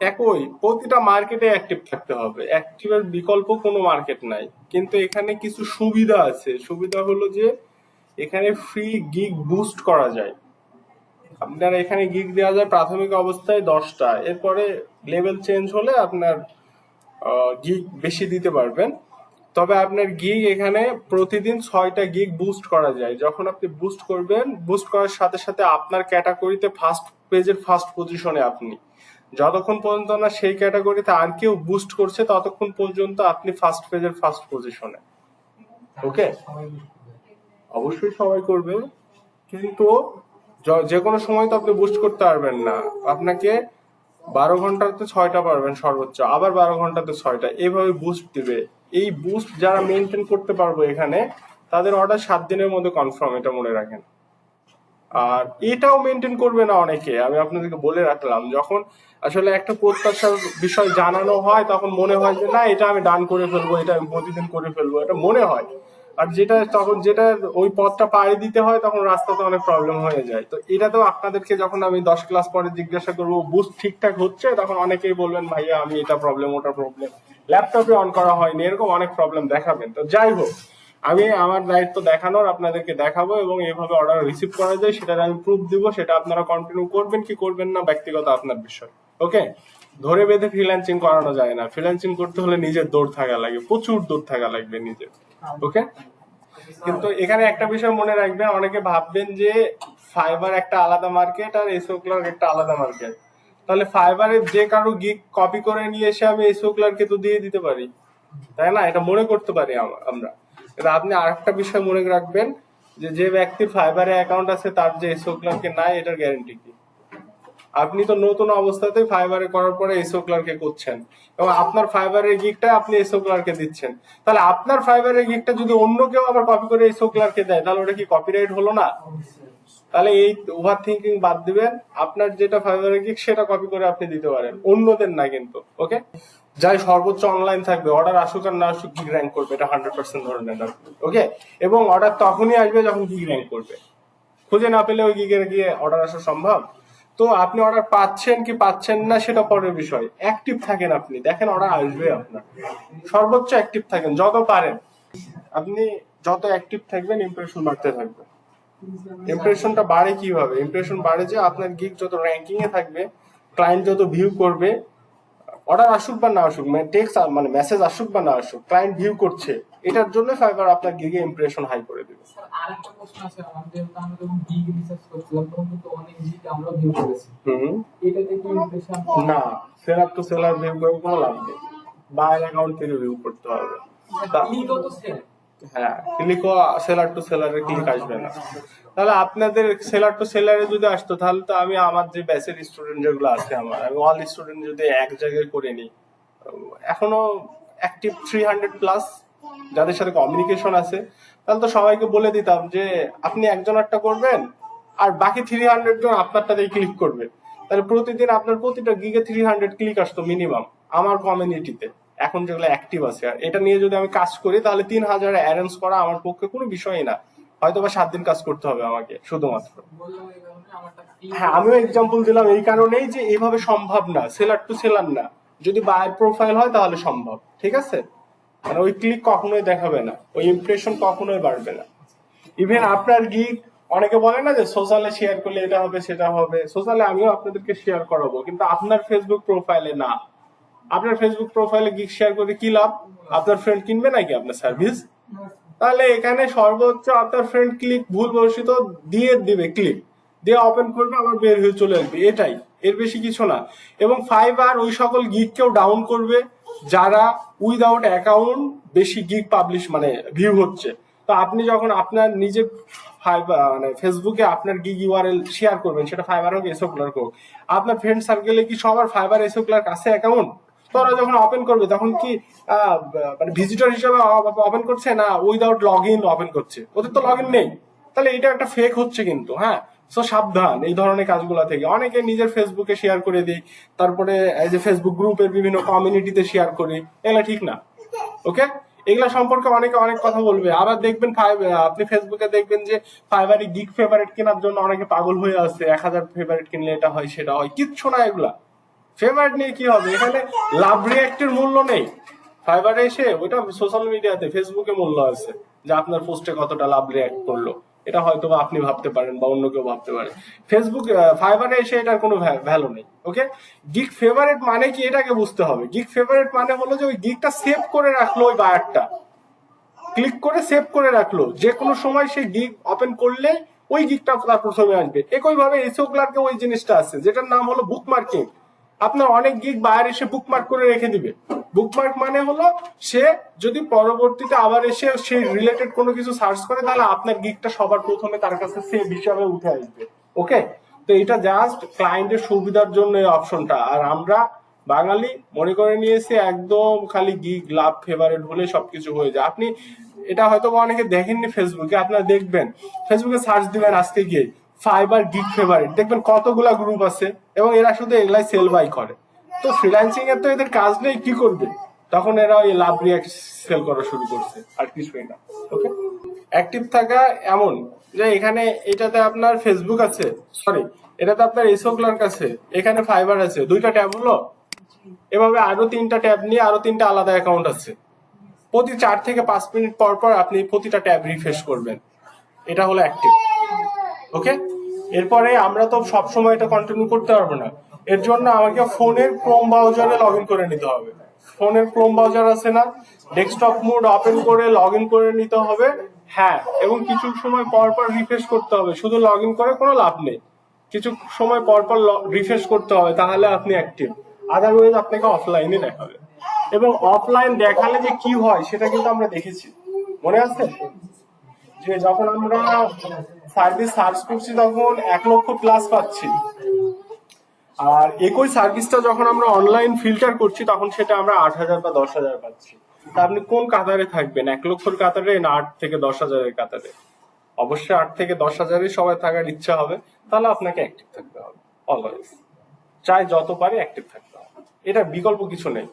একই, প্রতিটা মার্কেটে অ্যাক্টিভ থাকতে হবে। অ্যাক্টিভের বিকল্প কোনো মার্কেট নাই। কিন্তু এখানে কিছু সুবিধা আছে। সুবিধা হলো যে, এখানে ফ্রি গিগ বুস্ট করা যায়। আপনার এখানে গিগ দেওয়া যায় প্রাথমিক অবস্থায় দশটা। এরপরে লেভেল চেঞ্জ হলে আপনার গিগ বেশি দিতে পারবেন। তবে আপনার গিগ এখানে প্রতিদিন ছয়টা গিগ বুস্ট করা যায়। যখন আপনি বুস্ট করবেন বুস্ট করার সাথে সাথে আপনার ক্যাটাগরিতে ফার্স্ট পেজের ফার্স্ট পজিশনে আপনি। যতক্ষণ পর্যন্ত না সেই ক্যাটাগরিতে আর কেউ বুস্ট করছে, ততক্ষণ পর্যন্ত আপনি ফার্স্ট পেজের ফার্স্ট পজিশনে ওকে অবশ্যই সবাই করবে। কিন্তু যে কোনো সময় তো আপনি বুস্ট করতে পারবেন না। আপনাকে বারো ঘন্টাতে ছয়টা পারবেন সর্বোচ্চ, আবার বারো ঘন্টাতে ছয়টা। এইভাবে বুস্ট দিবে। এই বুস্ট যারা মেনটেন করতে পারব এখানে, তাদের অর্ডার সাত দিনের মধ্যে কনফার্ম এটা মনে রাখেন। আর এটাও মেনটেন করবে না অনেকে। আমি আপনাদেরকে বলে রাখলাম, যখন আসলে একটা প্রত্যাশার বিষয় জানানো হয়, তখন মনে হয় যে, না, এটা আমি ডান করে ফেলব, এটা আমি প্রতিদিন করে ফেলব। এটা মনে হয়। আর যেটা, তখন যেটা ওই পথটা পাড়ি দিতে হয়, তখন রাস্তাতে অনেক প্রবলেম হয়ে যায়। তো এটা তো আপনাদেরকে যখন আমি দশ ক্লাস পরে জিজ্ঞাসা করব, বুঝ ঠিকঠাক হচ্ছে? তখন অনেকেই বলবেন, ভাইয়া, আমি এটা প্রবলেম ওটা প্রবলেম ল্যাপটপে অন করা হয়নি, এরকম অনেক প্রবলেম দেখাবেন। তো যাই হোক আমি আমার দায়িত্ব দেখানোর আপনাদেরকে দেখাবো এবং এভাবে অর্ডার রিসিভ করা যায়, সেটার আমি প্রুফ দিব, সেটা আপনারা কন্টিনিউ করবেন কি করবেন না, ব্যক্তিগত আপনার বিষয়। ওকে ধরে বেঁধে ফ্রিল্যান্সিং করানো যায় না। ফ্রিল্যান্সিং করতে হলে নিজের দৌড় থাকা লাগে, প্রচুর দৌড় থাকা লাগবে নিজের। ওকে কিন্তু এখানে একটা বিষয় মনে রাখবেন, অনেকে ভাববেন যে ফাইবার একটা আলাদা মার্কেট আর এসও ক্লার্ক একটা আলাদা মার্কেট তাহলে ফাইবারের যে কারও গিগ কপি করে নিয়ে এসে আমি এসও ক্লার্ককে তো দিয়ে দিতে পারি। তাই না? এটা মনে করতে পারি আমরা। আপনি আরেকটা বিষয় মনে রাখবেন যে যে ব্যক্তির ফাইবারে অ্যাকাউন্ট আছে, তার যে এসও ক্লার্কে নাই, এটার গ্যারেন্টি কি? আপনি তো নতুন অবস্থাতেই ফাইবারে করার পরে এসও ক্লার্কে করছেন। এবং আপনার ফাইবারের গিকটা আপনি এসও ক্লার্কে দিচ্ছেন। তাহলে আপনার ফাইবারের গিকটা যদি অন্য কেউ আবার কপি করে এসও ক্লার্কে দেয়, তাহলে ওটা কি কপিরাইট হলো না? তাহলে এই ওভার থিঙ্কিং বাদ দিবেন। আপনার যেটা ফাইবারের গিক সেটা কপি করে আপনি দিতে পারেন। অন্যদের না কিন্তু ওকে যাই সর্বোচ্চ অনলাইন থাকবে। অর্ডার আসুক আর না আসুক গিগ র্যাঙ্ক করবে? এটা হান্ড্রেড পার্সেন্ট ধরে নেন ওকে এবং অর্ডার তখনই আসবে যখন গিগ র্যাঙ্ক করবে। খুঁজে না পেলে ওই গিগের গিয়ে অর্ডার আসা সম্ভব। তো আপনি অর্ডার পাচ্ছেন কি পাচ্ছেন না, সেটা পরের বিষয়। অ্যাক্টিভ থাকেন আপনি। দেখেন অর্ডার আসবে আপনার। সর্বোচ্চ অ্যাক্টিভ থাকেন, যত পারেন। আপনি যত অ্যাক্টিভ থাকবেন ইমপ্রেশন বাড়তে থাকবে। ইমপ্রেশনটা বাড়ে কীভাবে? ইমপ্রেশন বাড়ে যে আপনার গিগ যত র্যাঙ্কিং এ থাকবে ক্লায়েন্ট যত ভিউ করবে অর্ডার আসুক বা না আসুক মানে টেক্সট মানে মেসেজ আসুক বা না আসুক ক্লায়েন্ট ভিউ করছে এটার জন্য ফাইবার আপনার গিগে ইমপ্রেশন হাই করে দেবে। স্যার আরেকটা প্রশ্ন আছে আমাদের আমরা যখন গিগ রিসার্চ করছিলাম তখন কিন্তু অনেক গিগ আমরা ভিউ করেছি। হুম। এটা থেকে ইমপ্রেশন না সেলার টু সেলার ভিউ করে কোনো লাভ নেই বায়ার অ্যাকাউন্ট থেকে ভিউ করতে হবে। তা- ক্লিকও তো সেম হ্যাঁ ক্লিকও সেলার টু সেলারের ক্লিক আসবে না। তাহলে আপনাদের সেলার টু সেলারে যদি আসতো, তাহলে তো আমি আমার যে ব্যাচের স্টুডেন্ট যেগুলো আছে আমার, আমি অল স্টুডেন্ট যদি এক জায়গায় করে নিই, এখনও অ্যাক্টিভ থ্রি হান্ড্রেড প্লাস যাদের সাথে কমিউনিকেশন আছে, তাহলে তো সবাইকে বলে দিতাম যে, আপনি একজন একটা করবেন, আর বাকি থ্রি হান্ড্রেড জন আপনারটাতেই ক্লিক করবে। তাহলে প্রতিদিন আপনার প্রতিটা গিগে থ্রি হান্ড্রেড ক্লিক আসতো মিনিমাম আমার কমিউনিটিতে এখন যেগুলো অ্যাক্টিভ আছে আর এটা নিয়ে যদি আমি কাজ করি তাহলে তিন হাজার অ্যারেঞ্জ করা আমার পক্ষে কোনো বিষয়ই না। হয়তো বা সাত দিন কাজ করতে হবে আমাকে শুধুমাত্র। হ্যাঁ আমিও এক্সাম্পল দিলাম এই কারণেই যে এইভাবে সম্ভব না সেলার টু সেলার না। যদি বায়ার প্রোফাইল হয় তাহলে সম্ভব ঠিক আছে? মানে ওই ক্লিক কখনোই দেখাবে না ওই ইমপ্রেশন কখনোই বাড়বে না। ইভেন আপনার গিগ অনেকে বলে না যে সোশ্যালে শেয়ার করলে এটা হবে সেটা হবে। সোশ্যালে আমিও আপনাদেরকে শেয়ার করাবো কিন্তু আপনার ফেসবুক প্রোফাইলে না। আপনার ফেসবুক প্রোফাইলে গিগ শেয়ার করে কি লাভ? আপনার ফ্রেন্ড কিনবে নাকি আপনার সার্ভিস তাহলে এখানে সর্বোচ্চ আপনার ফ্রেন্ড ক্লিক ভুলবশত দিয়ে দিবে ক্লিক দিয়ে ওপেন করবে, আবার বের হয়ে চলে আসবে। এটাই। এর বেশি কিছু না। এবং ফাইবার ওই সকল গিগকেও ডাউন করবে যারা উইদাউট অ্যাকাউন্ট বেশি গিগ পাবলিশ মানে ভিউ হচ্ছে। তো আপনি যখন আপনার নিজের মানে ফেসবুকে আপনার গিগ ইউআরএল শেয়ার করবেন, সেটা ফাইবার হোক এসও ক্লার্ক হোক, আপনার ফ্রেন্ড সার্কেলে কি সবার ফাইবার এসও ক্লার্ক আছে অ্যাকাউন্ট তো ওরা যখন ওপেন করবে, তখন কি মানে ভিজিটর হিসেবে ওপেন করছে না উইদাউট লগ ইন ওপেন করছে? ওদের তো লগ ইন নেই। তাহলে এটা একটা ফেক হচ্ছে কিন্তু হ্যাঁ? সো সাবধান এই ধরনের কাজগুলো থেকে। অনেকে নিজের ফেসবুকে শেয়ার করে দিই, তারপরে যে ফেসবুক গ্রুপের বিভিন্ন কমিউনিটিতে শেয়ার করি, এগুলা ঠিক না ওকে এগুলা সম্পর্কে অনেকে অনেক কথা বলবে। আবার দেখবেন আপনি ফেসবুকে দেখবেন যে ফাইবারি গিগ ফেভারিট কেনার জন্য অনেকে পাগল হয়ে আছে এক হাজার ফেভারিট কিনলে এটা হয়, সেটা হয়, কিচ্ছু না এগুলা। ফেভারিট নিয়ে কি হবে? এখানে লাভ রিয়াক্টের মূল্য নেই। ফাইবারে এসে ওটা সোশ্যাল মিডিয়াতে ফেসবুকে মূল্য আছে যে আপনার পোস্টে কতটা লাভ রিয়াক্ট করল। এটা হয়তো আপনি ভাবতে পারেন বা অন্য কেউ ভাবতে পারে। ফেসবুক ফাইবারে এসে এটার কোনো ভ্যালু নেই ওকে গিক ফেভারিট মানে কি এটাকে বুঝতে হবে। গিক ফেভারিট মানে হলো যে ওই গিকটা সেভ করে রাখল ওই বায়ারটা ক্লিক করে সেভ করে রাখল। যে কোনো সময় সেই গিগ ওপেন করলে ওই গিগটা তার প্রথমে আসবে। একইভাবে এসও ক্লার্কে ওই জিনিসটা আছে, যেটার নাম হলো বুকমার্কিং আপনার অনেক গিগ বাইরে এসে বুকমার্ক করে রেখে দিবে। বুকমার্ক মানে হলো, সে যদি পরবর্তীতে আবার এসে সেই রিলেটেড কোনো কিছু সার্চ করে, তাহলে আপনার গিগটা সবার প্রথমে তার কাছে সেভ হিসাবে উঠে আসবে। ওকে তো এটা জাস্ট ক্লায়েন্টের সুবিধার জন্য এই অপশনটা আর আমরা বাঙালি মনে করে নিয়েছে, একদম খালি গিগ লাভ ফেভারিট হলে সবকিছু হয়ে যায়। আপনি, এটা হয়তো অনেকে দেখেননি ফেসবুকে আপনারা দেখবেন। ফেসবুকে সার্চ দিবেন আজকে গিয়ে ফাইবার গিগ ফেভারিট দেখবেন কতগুলা গ্রুপ আছে এবং এরা শুধু এগুলাই সেল বাই করে। তো ফ্রিল্যান্সিং এর তো এদের কাজ নেই, কি করবে? তখন এরা ওই লাভ রিয়াক্ট সেল করা শুরু করছে, আর কিছুই না। ওকে অ্যাক্টিভ থাকা এমন যে এখানে এটাতে আপনার ফেসবুক আছে সরি এটাতে আপনার এসো ক্লার্ক আছে, এখানে ফাইবার আছে, দুইটা ট্যাব হলো? এভাবে আরও তিনটা ট্যাব নিয়ে আরও তিনটা আলাদা অ্যাকাউন্ট আছে। প্রতি চার থেকে পাঁচ মিনিট পর পর আপনি প্রতিটা ট্যাব রিফ্রেশ করবেন। এটা হলো অ্যাক্টিভ ওকে এরপরে আমরা তো সব সময় এটা কন্টিনিউ করতে পারব না। এর জন্য আমাকে ফোনের ক্রোম ব্রাউজারে লগ করে নিতে হবে। ফোনের ক্রোম ব্রাউজার আছে না ডেস্কটপ মোড ওপেন করে লগ করে নিতে হবে। হ্যাঁ এবং কিছু সময় পর পর রিফ্রেশ করতে হবে। শুধু লগ করে কোনো লাভ নেই। কিছু সময় পর পর রিফ্রেশ করতে হবে, তাহলে আপনি অ্যাক্টিভ আদারওয়াইজ আপনাকে অফলাইনে দেখাবে। এবং অফলাইন দেখালে যে কি হয়, সেটা কিন্তু আমরা দেখেছি। মনে আছে? যে যখন আমরা সার্ভিস সার্চ করছি তখন এক লক্ষ প্লাস পাচ্ছি। আর একই সার্ভিসটা যখন আমরা অনলাইন ফিল্টার করছি, তখন সেটা আমরা আট হাজার বা দশ হাজার পাচ্ছি। তা আপনি কোন কাতারে থাকবেন? এক লক্ষর কাতারে না আট থেকে দশ হাজারের কাতারে? অবশ্যই আট থেকে দশ হাজারে সবাই থাকার ইচ্ছা হবে। তাহলে আপনাকে অ্যাক্টিভ থাকতে হবে অলওয়েজ চাই যত পারে অ্যাক্টিভ থাকতে হবে। এটা বিকল্প কিছু নেই।